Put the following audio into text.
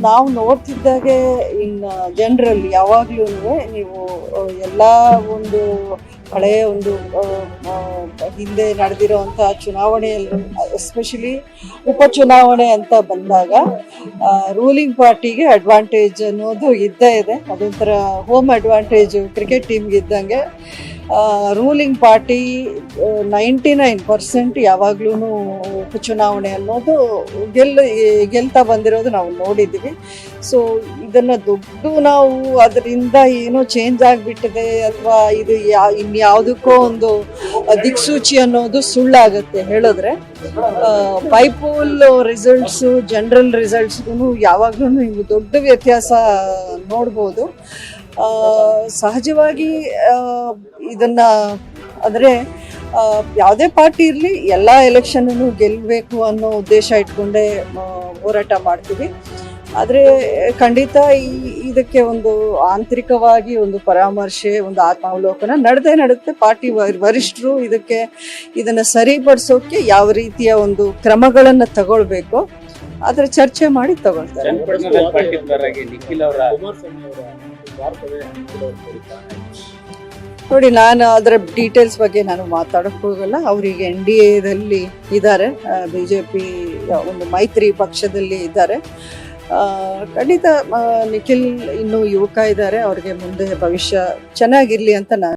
ನಾವು ನೋಡ್ತಿದ್ದಾಗೆ ಇನ್ ಜನರಲ್ಲಿ ಯಾವಾಗ್ಲೂ ನೀವು ಎಲ್ಲ ಒಂದು ಹಳೆಯ ಒಂದು ಹಿಂದೆ ನಡೆದಿರುವಂತಹ ಚುನಾವಣೆಯಲ್ಲಿ ಎಸ್ಪೆಷಲಿ ಉಪಚುನಾವಣೆ ಅಂತ ಬಂದಾಗ ರೂಲಿಂಗ್ ಪಾರ್ಟಿಗೆ ಅಡ್ವಾಂಟೇಜ್ ಅನ್ನೋದು ಇದ್ದೇ ಇದೆ. ಅದೊಂಥರ ಹೋಮ್ ಅಡ್ವಾಂಟೇಜ್ ಕ್ರಿಕೆಟ್ ಟೀಮ್ಗೆ ಇದ್ದಂಗೆ. Ruling party ninety nine percent ಯಾವಾಗ್ಲೂ ಉಪಚುನಾವಣೆ ಅನ್ನೋದು ಗೆಲ್ಲ ಗೆಲ್ತಾ ಬಂದಿರೋದು ನಾವು ನೋಡಿದ್ದೀವಿ. ಸೊ ಇದನ್ನು ದೊಡ್ಡ ನಾವು ಅದರಿಂದ ಏನೋ ಚೇಂಜ್ ಆಗಿಬಿಟ್ಟಿದೆ, ಅಥವಾ ಇದು ಯಾ, ಇನ್ಯಾವುದಕ್ಕೋ ಒಂದು ದಿಕ್ಸೂಚಿ ಅನ್ನೋದು ಸುಳ್ಳಾಗುತ್ತೆ ಹೇಳಿದ್ರೆ ಪೈಪೋಲ್ ರಿಸಲ್ಟ್ಸು ಜನರಲ್ ರಿಸಲ್ಟ್ಸ್ಗೂ ಯಾವಾಗ್ಲೂ ನೀವು ದೊಡ್ಡ ವ್ಯತ್ಯಾಸ ನೋಡ್ಬೋದು. ಸಹಜವಾಗಿ ಇದನ್ನು ಅಂದರೆ ಯಾವುದೇ ಪಾರ್ಟಿ ಇರಲಿ ಎಲ್ಲ ಎಲೆಕ್ಷನನ್ನು ಗೆಲ್ಲಬೇಕು ಅನ್ನೋ ಉದ್ದೇಶ ಇಟ್ಕೊಂಡೇ ಹೋರಾಟ ಮಾಡ್ತೀವಿ. ಆದರೆ ಖಂಡಿತ ಈ ಇದಕ್ಕೆ ಒಂದು ಆಂತರಿಕವಾಗಿ ಒಂದು ಪರಾಮರ್ಶೆ ಒಂದು ಆತ್ಮಾವಲೋಕನ ನಡೆದೇ ನಡುತ್ತೆ ಪಾರ್ಟಿ ವರಿಷ್ಠರು ಇದಕ್ಕೆ ಇದನ್ನು ಸರಿಪಡಿಸೋಕೆ ಯಾವ ರೀತಿಯ ಒಂದು ಕ್ರಮಗಳನ್ನು ತಗೊಳ್ಬೇಕು ಅದರ ಚರ್ಚೆ ಮಾಡಿ ತಗೊಳ್ತಾರೆ. ನೋಡಿ ನಾನು ಅದರ ಡೀಟೇಲ್ಸ್ ಬಗ್ಗೆ ನಾನು ಮಾತಾಡೋಕೆ ಹೋಗಲ್ಲ. ಅವರಿಗೆ ಎನ್ ಡಿ ಎದಲ್ಲಿ ಇದ್ದಾರೆ. ಬಿ ಜೆ ಪಿ ಒಂದು ಮೈತ್ರಿ ಪಕ್ಷದಲ್ಲಿ ಇದ್ದಾರೆ. ಖಂಡಿತ ನಿಖಿಲ್ ಇನ್ನು ಯುವಕ ಇದ್ದಾರೆ ಅವ್ರಿಗೆ ಮುಂದೆ ಭವಿಷ್ಯ ಚೆನ್ನಾಗಿರ್ಲಿ ಅಂತ ನಾನು